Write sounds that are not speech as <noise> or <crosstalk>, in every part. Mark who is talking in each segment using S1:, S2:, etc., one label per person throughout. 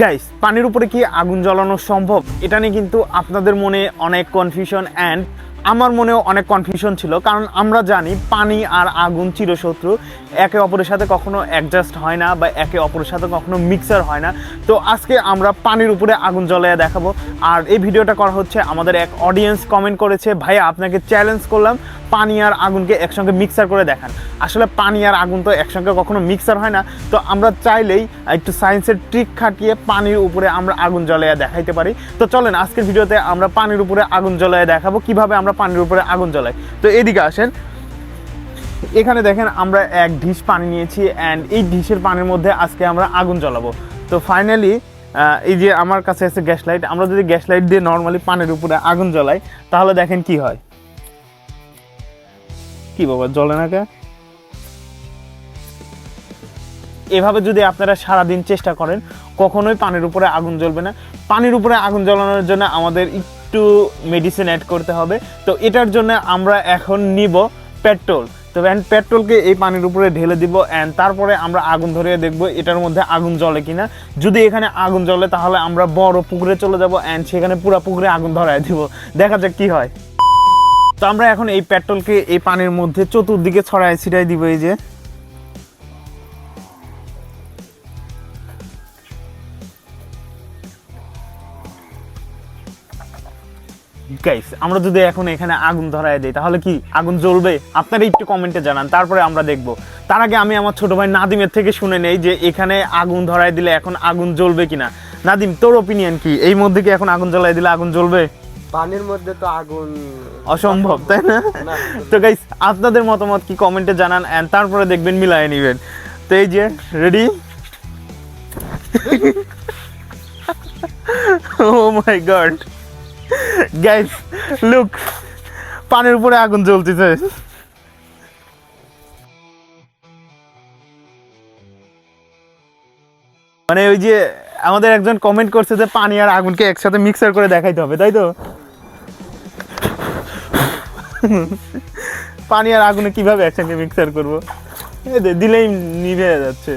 S1: Guys পানির উপরে কি আগুন জ্বালানো সম্ভব? এটা নিয়ে কিন্তু আপনাদের মনে অনেক কনফিউশন অ্যান্ড আমার মনেও অনেক কনফিউশন ছিল, কারণ আমরা জানি পানি আর আগুন চিরশত্রু। একে অপরের সাথে কখনো অ্যাডজাস্ট হয় না বা একে অপরের সাথে কখনো মিক্সার হয় না। তো আজকে আমরা পানির উপরে আগুন জ্বলাইয়া দেখাবো। আর এই ভিডিওটা করা হচ্ছে আমাদের এক অডিয়েন্স কমেন্ট করেছে, ভাইয়া, আপনাকে চ্যালেঞ্জ করলাম। পানি আর আগুনকে একসঙ্গে মিক্সার করে দেখান। আসলে পানি আর আগুন তো একসঙ্গে কখনো মিক্সার হয় না। তো আমরা চাইলেই একটু সায়েন্সের ট্রিক খাটিয়ে পানির উপরে আমরা আগুন জ্বলাইয়া দেখাইতে পারি। তো চলেন আজকের ভিডিওতে আমরা পানির উপরে আগুন জ্বলাইয়া দেখাবো, কীভাবে আমরা পানির উপরে আগুন জ্বলাই। তো এদিকে আসেন। এখানে দেখেন আমরা এক ঢিস পানি নিয়েছি অ্যান্ড এই ঢিসের পানির মধ্যে আজকে আমরা আগুন জ্বালাবো। তো ফাইনালি এই যে আমার কাছে আছে গ্যাস লাইট, আমরা যদি গ্যাস লাইট দিয়ে নর্মালি পানির উপরে আগুন জ্বালাই, তাহলে দেখেন কি হয়। কি বাবা, জ্বলে না কে? এভাবে যদি আপনারা সারাদিন চেষ্টা করেন, কখনোই পানির উপরে আগুন জ্বলবে না। পানির উপরে আগুন জ্বালানোর জন্য আমাদের একটু মেডিসিন অ্যাড করতে হবে। তো এটার জন্য আমরা এখন নিব পেট্রোল। তো অ্যান্ড পেট্রোলকে এই পানির উপরে ঢেলে দিব অ্যান্ড তারপরে আমরা আগুন ধরিয়ে দেখব এটার মধ্যে আগুন জ্বলে কিনা। যদি এখানে আগুন জ্বলে, তাহলে আমরা বড় পুকুরে চলে যাব অ্যান্ড সেখানে পুরো পুকুরে আগুন ধরায় দিব। দেখা যাক কি হয়। তো আমরা এখন এই পেট্রোলকে এই পানির মধ্যে চতুর্দিকে ছড়ায় ছিটাই দিব এই যে। গাইস আমরা যদি এখন এখানে আগুন ধরায় দিই, তাহলে কি আগুন জ্বলবে? আপনারা একটু কমেন্টে জানান, তারপরে আমরা দেখব। তার আগে আমি আমার ছোট ভাই নাদিমের থেকে শুনে নেই যে এখানে আগুন ধরায় দিলে এখন আগুন জ্বলবে কিনা। নাদিম, তোর ওপিনিয়ন কি? এই মধ্যে কি এখন আগুন জ্বলাই দিলে আগুন জ্বলবে?
S2: পানির মধ্যে তো আগুন
S1: অসম্ভব তাই না। তো গাইস আপনাদের মতামত কি? কমেন্টে জানান এন্ড তারপরে দেখবেন মিলায় নেবেন তো এই যে ready oh my God guys look পানির উপরে আগুন জ্বলতেছে। মানে ওই যে আমাদের একজন কমেন্ট করছে যে পানি আর আগুনকে একসাথে মিক্সার করে দেখাইতে হবে তাই তো? পানি আর আগুনে কীভাবে একসঙ্গে মিক্সার করব? দিলেই নিভে যাচ্ছে।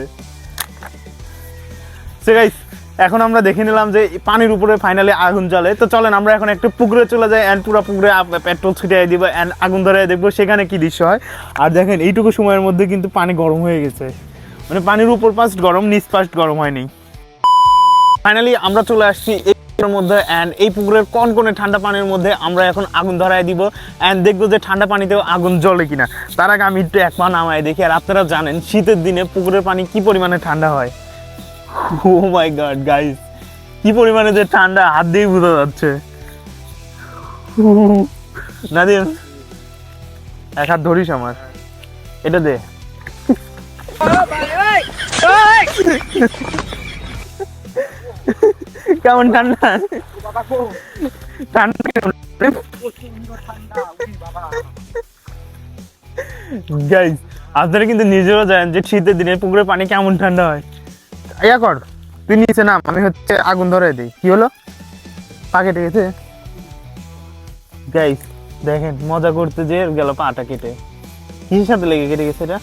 S1: এখন আমরা দেখে নিলাম যে পানির উপরে ফাইনালি আগুন জ্বলে। তো চলেন, আমরা এখন একটু পুকুরে চলে যাই অ্যান্ড পুরো পুকুরে পেট্রোল ছিটিয়ে দিব অ্যান্ড আগুন ধরে দেখব সেখানে কি দৃশ্য হয়। আর দেখেন, এইটুকু সময়ের মধ্যে কিন্তু পানি গরম হয়ে গেছে। মানে পানির উপর পাস্ট গরম, নিচ পাস্ট গরম হয়নি। ফাইনালি আমরা চলে আসছি পুকুরের মধ্যে অ্যান্ড এই পুকুরের কোন কোনে ঠান্ডা পানির মধ্যে আমরা এখন আগুন ধরায় দিব অ্যান্ড দেখব যে ঠান্ডা পানিতেও আগুন জ্বলে কিনা। তার আগে আমি একটু এক পা নামায় দেখি, আর আপনারা জানেন শীতের দিনে পুকুরের পানি কি পরিমাণে ঠান্ডা হয়? ও মাই গড গাইস কি পরিমাণে যে ঠান্ডা, হাত দিয়েই বোঝা যাচ্ছে। এক হাত ধরিস আমার। এটা দে। কেমন ঠান্ডা? ঠান্ডা গাইস আপনারা কিন্তু নিজেরও জানেন যে শীতের দিনে পুকুরে পানি কেমন ঠান্ডা হয়। ইয়া কর তুই নিচে নাম আমি হচ্ছে আগুন ধরে দিই। কি হলো? পা কেটে গেছে গাইস দেখেন মজা করতে যে গেল পাটা কেটে। কিসের সাথে লেগে কেটে গেছে এটা?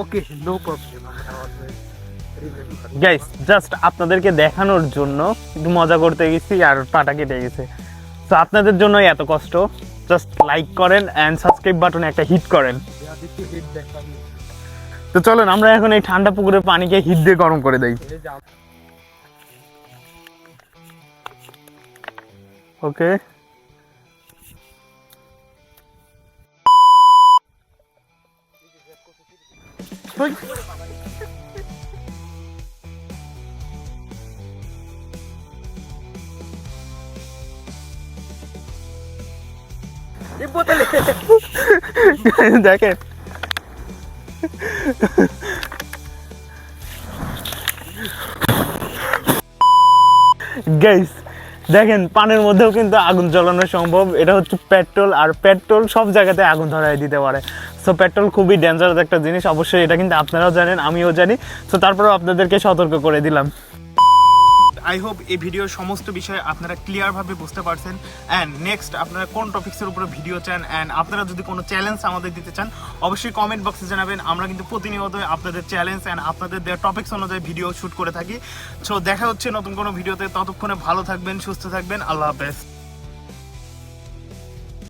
S2: Okay no problem
S1: guys just আপনাদেরকে দেখানোর জন্য একটু মজা করতে গেছি আর পাটা কেটে গেছে। তো আপনাদের জন্য এত কষ্ট। জাস্ট লাইক করেন অ্যান্ড সাবস্ক্রাইব বাটনে একটা হিট করেন। তো চলেন, আমরা এখন এই ঠান্ডা পুকুরের পানিকে হিট দিয়ে গরম করে দেই। ওকে <laughs> দেখেন। দেখেন, পানির মধ্যেও কিন্তু আগুন জ্বালানো সম্ভব। এটা হচ্ছে পেট্রোল, আর পেট্রোল সব জায়গাতে আগুন ধরায় দিতে পারে। সো পেট্রোল খুবই ডেঞ্জারাস একটা জিনিস। অবশ্যই এটা কিন্তু আপনারাও জানেন, আমিও জানি। সো তারপরেও আপনাদেরকে সতর্ক করে দিলাম। আই হোপ এই ভিডিওর সমস্ত বিষয়ে আপনারা ক্লিয়ারভাবে বুঝতে পারছেন। অ্যান্ড নেক্সট আপনারা কোন টপিক্সের উপরে ভিডিও চান? অ্যান্ড আপনারা যদি কোনো চ্যালেঞ্জ আমাদের দিতে চান, অবশ্যই কমেন্ট বক্সে জানাবেন। আমরা কিন্তু প্রতিনিয়ত আপনাদের চ্যালেঞ্জ অ্যান্ড আপনাদের দেওয়া টপিক্স অনুযায়ী ভিডিও শ্যুট করে থাকি। সো দেখা হচ্ছে নতুন কোনো ভিডিওতে ততক্ষণে ভালো থাকবেন, সুস্থ থাকবেন। আল্লাহ হাফেজ।